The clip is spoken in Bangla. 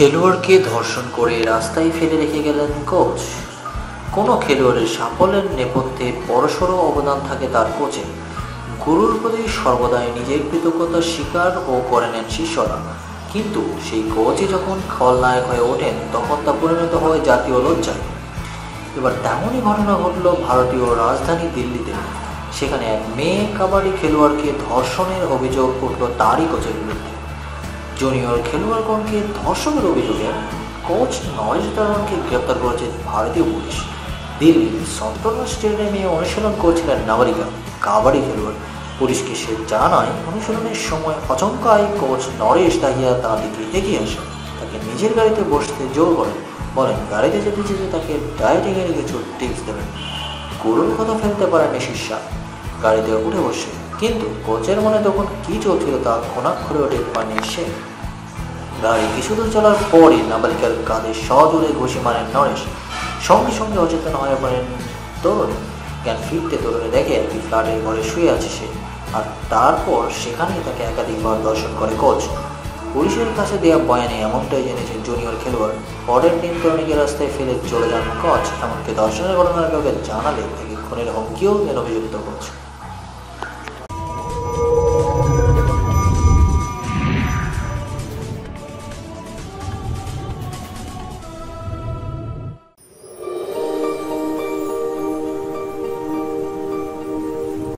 খেলোয়াড়কে ধর্ষণ করে রাস্তায় ফেলে রেখে গেলেন কোচ কোনো খেলোয়াড়ের সাফল্যের নেপথ্যে বড়সড় অবদান থাকে তার কোচে গুরুর প্রতি সর্বদাই নিজের কৃতজ্ঞতা স্বীকার ও করে নেন শিষ্যরা। কিন্তু সেই কোচই যখন খলনায়ক হয়ে ওঠেন, তখন তা পরিণত হয় জাতীয় লজ্জায়। এবার তেমনই ঘটনা ঘটল ভারতীয় রাজধানী দিল্লিতে। সেখানে এক মেয়ে কাবাডি খেলোয়াড়কে ধর্ষণের অভিযোগ উঠল তারই কোচের বিরুদ্ধে। জুনিয়র খেলোয়াড়গণকে ধর্ষণের অভিযোগে কোচ নরেশ দারণকে গ্রেপ্তার করেছে ভারতীয় পুলিশ। দিল্লির সন্তনা স্টেডিয়ামে অনুশীলন করছিলেন নাগরিকা কাবাডি খেলোয়াড়। পুলিশকে সে জানায়, অনুশীলনের সময় আচমকাই কোচ নরেশ দাহিয়া তার দিকে এগিয়ে আসে তাকে নিজের গাড়িতে বসতে জোর করেন। বলেন, গাড়িতে যেতে যেতে তাকে ডায়েটিংয়ের কিছু টিপস দেবেন। গরুর কথা ফেলতে পারেনি শিষ্যা গাড়িতে উঠে বসে কিন্তু কোচের মনে তখন কি চলছিল তা খোনাক্ষরে ওঠে পানি সে। গাড়ি কিছু দূর চলার পরই নাবালিকার কাঁধে সজোরে ঘুষি মারেন নরেশ। সঙ্গে সঙ্গে অচেতন হয়ে পড়েন তরুণ জ্ঞান ফিরতে তরুণে দেখে একটি ফ্ল্যাটের ঘরে শুয়ে আছে সে। আর তারপর সেখানেই তাকে একাধিকবার দর্শন করে কোচ। পুলিশের কাছে দেওয়া বয়ানে এমনটাই জেনেছেন জুনিয়র খেলোয়াড়। পরের দিন তরুণীকে রাস্তায় ফেলে চলে যান কোচ। এমনকি দর্শনের ঘটনার কাউকে জানালে তাকে খুনের হুমকিও অভিযুক্ত কোচ।